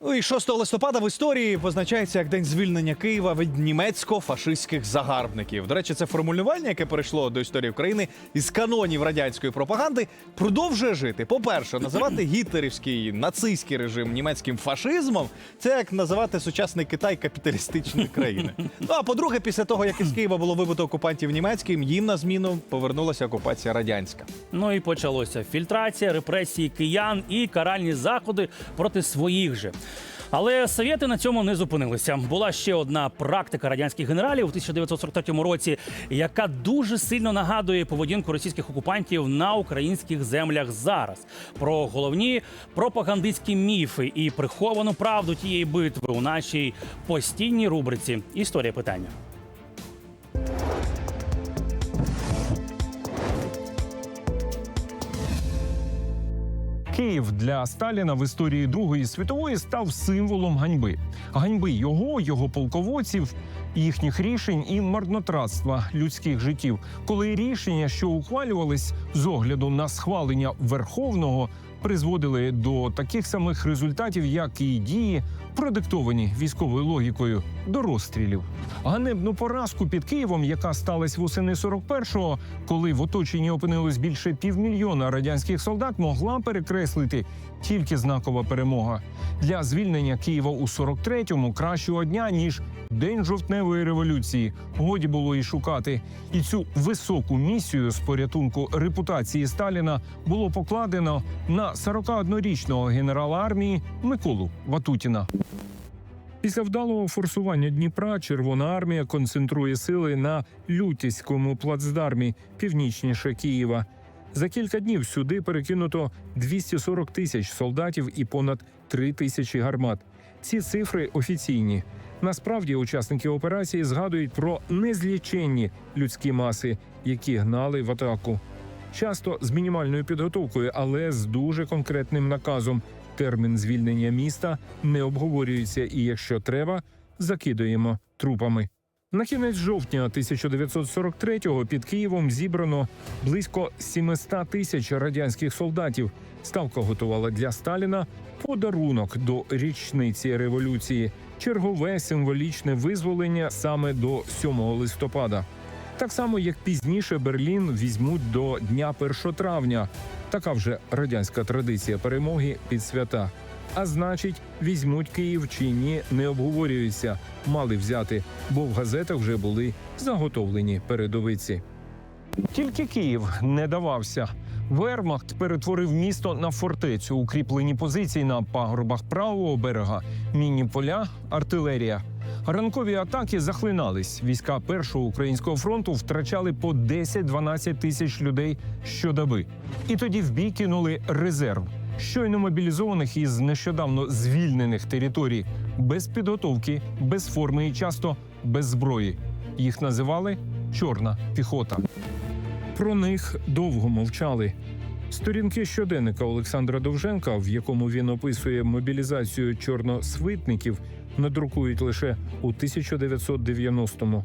Ну і 6 листопада в історії позначається як день звільнення Києва від німецько-фашистських загарбників. До речі, це формулювання, яке перейшло до історії України із канонів радянської пропаганди, продовжує жити. По-перше, називати гітлерівський нацистський режим німецьким фашизмом це як називати сучасний Китай капіталістичною країною. Ну а по-друге, після того як із Києва було вибито окупантів німецьким, їм на зміну повернулася окупація радянська. Ну і почалося фільтрація, репресії киян і каральні заходи проти своїх же. Але совєти на цьому не зупинилися. Була ще одна практика радянських генералів у 1943 році, яка дуже сильно нагадує поведінку російських окупантів на українських землях зараз. Про головні пропагандистські міфи і приховану правду тієї битви у нашій постійній рубриці Історія питання. Київ для Сталіна в історії Другої світової став символом ганьби. Ганьби його, його полководців, їхніх рішень і марнотратства людських життів, коли рішення, що ухвалювались з огляду на схвалення верховного, призводили до таких самих результатів, як і дії, продиктовані військовою логікою до розстрілів. Ганебну поразку під Києвом, яка сталася восени 41-го, коли в оточенні опинилось більше півмільйона радянських солдат, могла перекреслити тільки знакова перемога для звільнення Києва у 43-му кращого дня ніж день жовтневої революції. Годі було і шукати. І цю високу місію з порятунку репутації Сталіна було покладено на 41-річного генерала армії Миколу Ватутіна. Після вдалого форсування Дніпра Червона армія концентрує сили на Лютіському плацдармі північніше Києва. За кілька днів сюди перекинуто 240 тисяч солдатів і понад 3 тисячі гармат. Ці цифри офіційні. Насправді учасники операції згадують про незліченні людські маси, які гнали в атаку. Часто з мінімальною підготовкою, але з дуже конкретним наказом. Термін звільнення міста не обговорюється, і якщо треба, закидуємо трупами. На кінець жовтня 1943-го під Києвом зібрано близько 700 тисяч радянських солдатів. Ставка готувала для Сталіна подарунок до річниці революції, чергове символічне визволення саме до 7 листопада. Так само, як пізніше Берлін візьмуть до дня 1 травня. Така вже радянська традиція перемоги під свята. А значить, візьмуть Київ чи ні, не обговорюється. Мали взяти, бо в газетах вже були заготовлені передовиці. Тільки Київ не давався. Вермахт перетворив місто на фортецю, укріплені позиції на пагорбах правого берега, мінні поля, артилерія. Ранкові атаки захлинались. Війська першого українського фронту втрачали по 10-12 тисяч людей щодоби. І тоді в бій кинули резерв щойно мобілізованих із нещодавно звільнених територій, без підготовки, без форми і часто без зброї. Їх називали чорна піхота. Про них довго мовчали. Сторінки щоденника Олександра Довженка, в якому він описує мобілізацію чорносвитників, надрукують лише у 1990-му.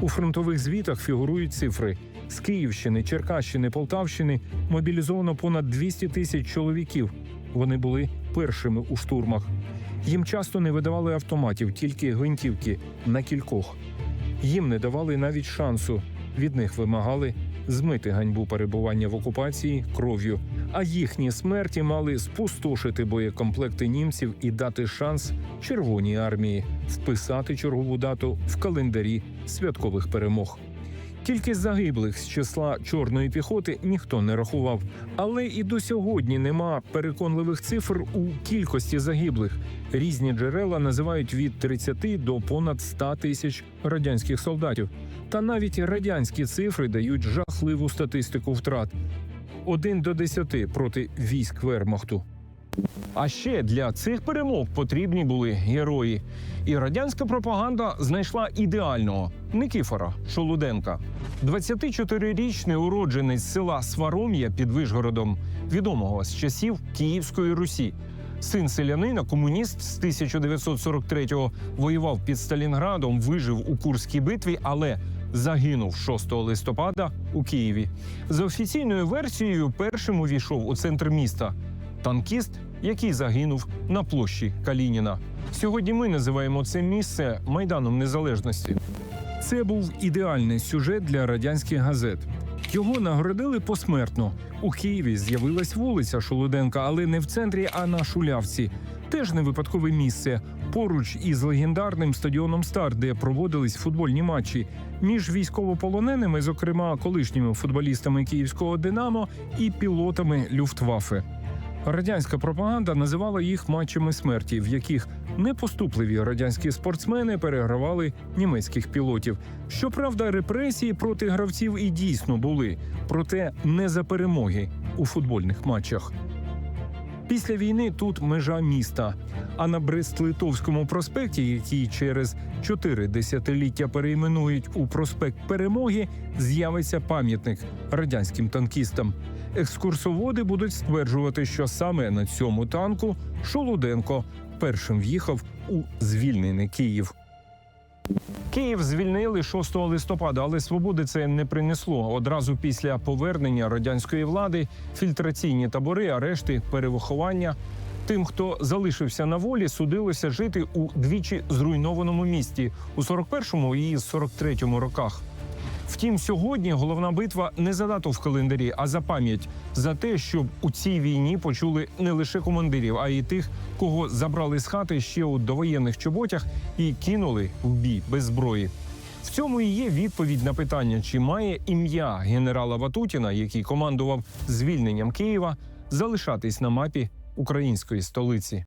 У фронтових звітах фігурують цифри. З Київщини, Черкащини, Полтавщини мобілізовано понад 200 тисяч чоловіків. Вони були першими у штурмах. Їм часто не видавали автоматів, тільки гвинтівки на кількох. Їм не давали навіть шансу. Від них вимагали змити ганьбу перебування в окупації кров'ю. А їхні смерті мали спустошити боєкомплекти німців і дати шанс Червоній армії вписати чергову дату в календарі святкових перемог. Тільки загиблих з числа чорної піхоти ніхто не рахував, але і до сьогодні нема переконливих цифр у кількості загиблих. Різні джерела називають від 30 до понад 100 тисяч радянських солдатів. Та навіть радянські цифри дають жахливу статистику втрат: 1 до 10 проти військ Вермахту. А ще для цих перемог потрібні були герої. І радянська пропаганда знайшла ідеального Никифора Шолуденка. 24-річний уродженець села Сваром'я під Вишгородом, відомого з часів Київської Русі. Син селянина, комуніст з 1943-го воював під Сталінградом, вижив у Курській битві, але загинув 6 листопада у Києві. За офіційною версією, першим увійшов у центр міста. Танкіст який загинув на площі Калініна. Сьогодні ми називаємо це місце майданом незалежності. Це був ідеальний сюжет для радянських газет. Його нагородили посмертно. У Києві з'явилась вулиця Шолоденка, але не в центрі, а на Шулявці. Теж не випадкове місце поруч із легендарним стадіоном Стар, де проводились футбольні матчі між військовополоненими, зокрема колишніми футболістами київського Динамо і пілотами Люфтваффе. Радянська пропаганда називала їх матчами смерті, в яких непоступливі радянські спортсмени перегравали німецьких пілотів. Щоправда, репресії проти гравців і дійсно були, проте не за перемоги у футбольних матчах. Після війни тут межа міста. А на Брест-Литовському проспекті, який через чотири десятиліття перейменують у проспект Перемоги, з'явиться пам'ятник радянським танкістам. Екскурсоводи будуть стверджувати, що саме на цьому танку Шолоденко першим в'їхав у звільнений Київ. Київ звільнили 6 листопада, але свободи це не принесло. Одразу після повернення радянської влади фільтраційні табори, арешти, перевиховання. Тим, хто залишився на волі, судилося жити у двічі зруйнованому місті у 41-му і 43-му роках. Втім, сьогодні головна битва не за дату в календарі, а за пам'ять за те, щоб у цій війні почули не лише командирів, а й тих, кого забрали з хати ще у довоєнних чоботях і кинули в бій без зброї. В цьому і є відповідь на питання, чи має ім'я генерала Ватутіна, який командував звільненням Києва, залишатись на мапі української столиці.